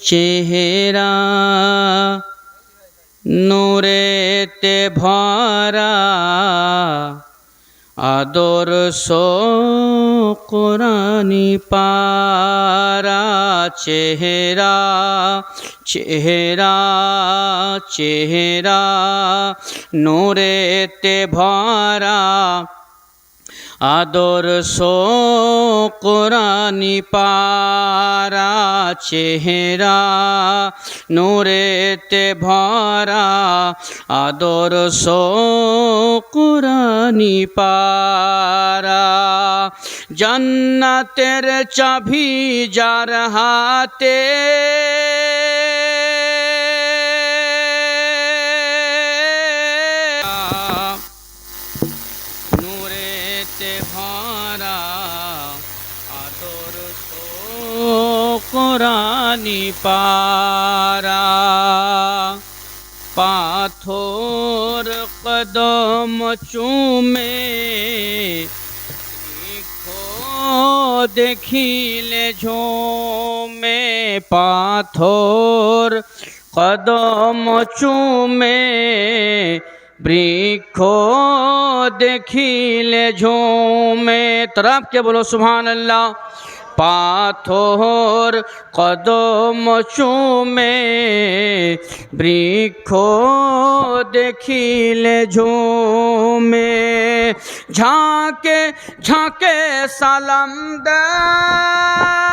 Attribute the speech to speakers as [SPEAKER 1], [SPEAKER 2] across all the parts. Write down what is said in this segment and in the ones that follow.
[SPEAKER 1] চেহারা নোরেতে ভরা আদর্শ কোরআনি পারা চেহারা চেহারা চেহারা নোরেতে ভরা আদর্শ কোরআনি পারা চেহারা নূরেতে ভরা আদর্শ কোরআনি পারা। জান্নাতের চাবি যার হাতে নূরেতে ভরা আদর্শ কোরআনি পারা। পাথর কদম চুমে দেখিলে ঝোমে। পাথর কদম চুমে বৃক্ষ দেখিলে ঝোমে তরফ কে বলো সুবহান আল্লাহ পাথর কদম চুমে বৃক্ষ দেখিলে ঝুমে ঝাঁকে ঝাঁকে সালাম দেয়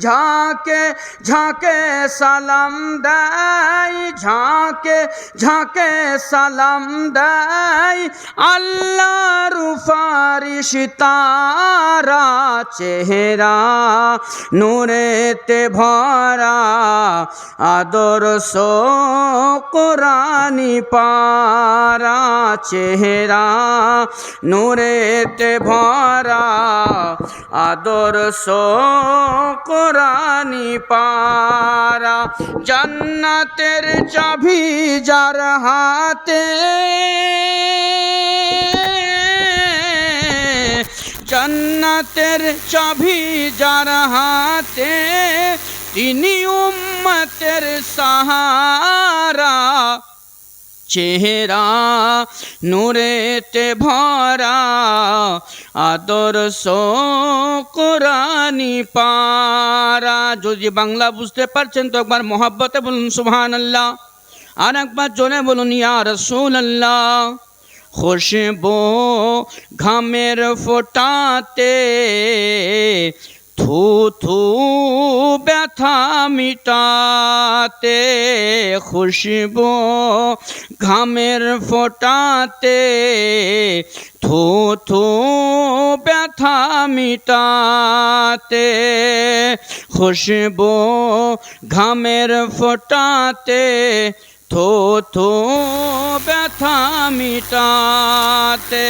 [SPEAKER 1] ঝাঁকে ঝাঁকে সালাম দেয় ঝাঁকে ঝাঁকে সালাম দেয় আল্লাহ রুফারিশ তারা চেহারা নূরেতে ভরা, আদর্শ কোরআনি পারা। চেহারা নূরেতে ভরা আদর্শ কোরআনি পারা। জান্নাতের চাবি যার হাতে, জান্নাতের চাবি যার হাতে, তিনি উম্মতের সাহারা চেহারা নূরেতে ভরা আদর্শ কোরআনি পারা। যদি বাংলা বুঝতে পারছেন তো একবার মোহাব্বতে বলুন সুবহান আল্লাহ আর একবার জোরে বলুন, ইয়া রসুল আল্লাহ খুশবু ঘামের ফোটাতে থু থু ব্যথা মিটাতে খুশবু ঘামের ফোটাতে। থু থু ব্যথা মিটাতে খুশবু ঘামের ফোটাতে। থো থো ব্যথা মিটাতে।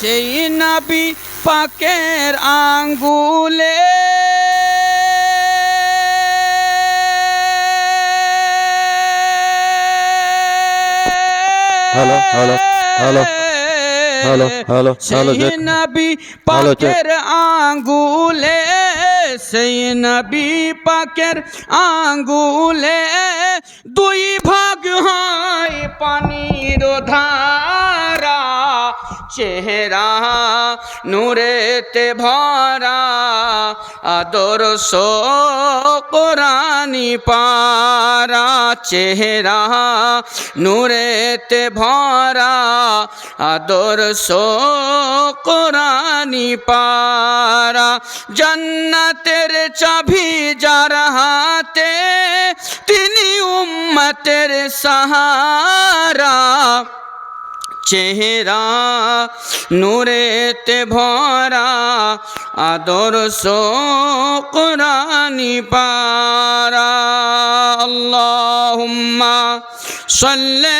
[SPEAKER 1] সেই নবী পাকের আঙ্গুলে।
[SPEAKER 2] Hello, hello, hello, hello, hello, hello,
[SPEAKER 1] সেই
[SPEAKER 2] check.
[SPEAKER 1] নবী
[SPEAKER 2] হ্যালো,
[SPEAKER 1] পাকের আঙ্গুলে সেই নবী পাকের আঙ্গুলে। দুই ভাগ হয় পানির ধারা। চেহারা নূরেতে ভরা আদর্শ কোরআনি পারা। চেহারা নূরেতে ভরা আদর্শ কোরআনি পারা। জান্নাতের চাবি যার হাতে তিনি উম্মতের সাহারা। চেহারা নূরেতে ভরা আদর্শ কোরআনি পারা। আল্লাহুম্মা সাল্লি